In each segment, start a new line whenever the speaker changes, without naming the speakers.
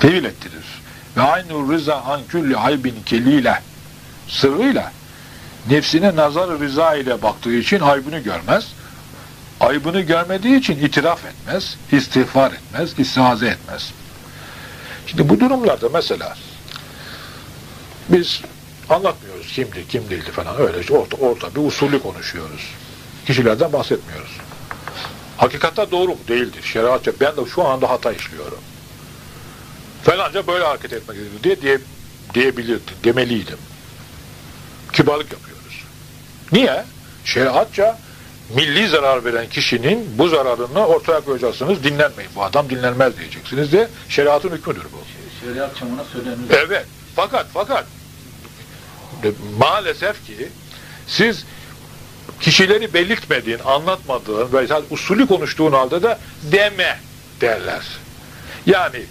tevil ettirir. Ve aynı rıza an külli aybin keliyle sırrıyla nefsine nazar rıza ile baktığı için aybını görmez. Aybını görmediği için itiraf etmez, istiğfar etmez, istihaze etmez. Şimdi bu durumlarda mesela biz anlatmıyoruz kimdi, kim değildi falan öyle işte orta, orta bir usulü konuşuyoruz. Kişilerden bahsetmiyoruz. Hakikatta doğru mu? Değildir. Şeriatça ben de şu anda hata işliyorum. Falanca böyle hareket etmek gerekiyor diye, diye diyebilirdi, demeliydim. Kibarlık yapıyoruz. Niye? Şeriatça milli zarar veren kişinin bu zararını ortaya koyacaksınız, dinlenmeyin. Bu adam dinlenmez diyeceksiniz de şeriatın hükmüdür bu.
Şeriat çamına söylenir.
Evet. Fakat fakat maalesef ki siz kişileri belirtmediğin, anlatmadığın ve usulü konuştuğun halde de deme derler. Yani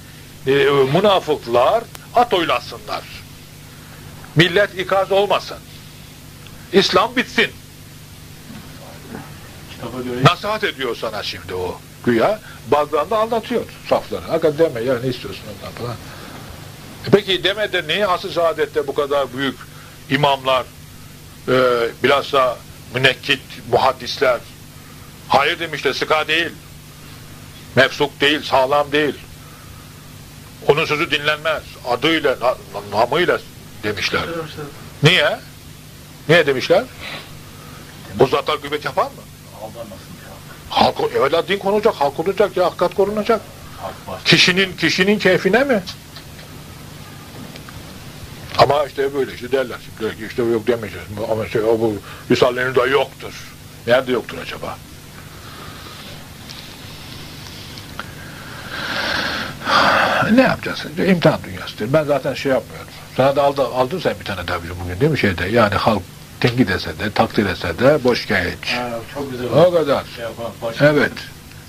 e, münafıklar at oylasınlar. Millet ikaz olmasın. İslam bitsin.
Göre
Nasihat ediyor sana şimdi o güya. Bazen de anlatıyor safları. Hakikaten deme ya ne istiyorsun ondan falan. E peki demede niye asıl saadette bu kadar büyük imamlar, e, bilhassa münekkit, muhaddisler hayır demişler, sıka değil. Mefsuk değil, sağlam değil. Onun sözü dinlenmez. Adıyla, na- namıyla demişler. Niye? Niye demişler? Bu zatlar gıybet yapar mı? Halk, evvela din konulacak, halk korunacak ya hakikat korunacak. Kişinin kişinin keyfine mi? Ama işte böyle işte derler şimdi işte yok demeyeceğiz. Ama şey, o bu Risale'nin de yoktur. Nerede yoktur acaba? Ne yapacaksın? İmtihan dünyasıdır. Ben zaten şey yapmıyorum. Sana da aldı, aldın sen bir tane daha bugün değil mi şeyde? Yani halk tenkit etse de, takdir etse de boş geç.
Ha, çok güzel.
O kadar.
Şey yapan, baş-
Evet.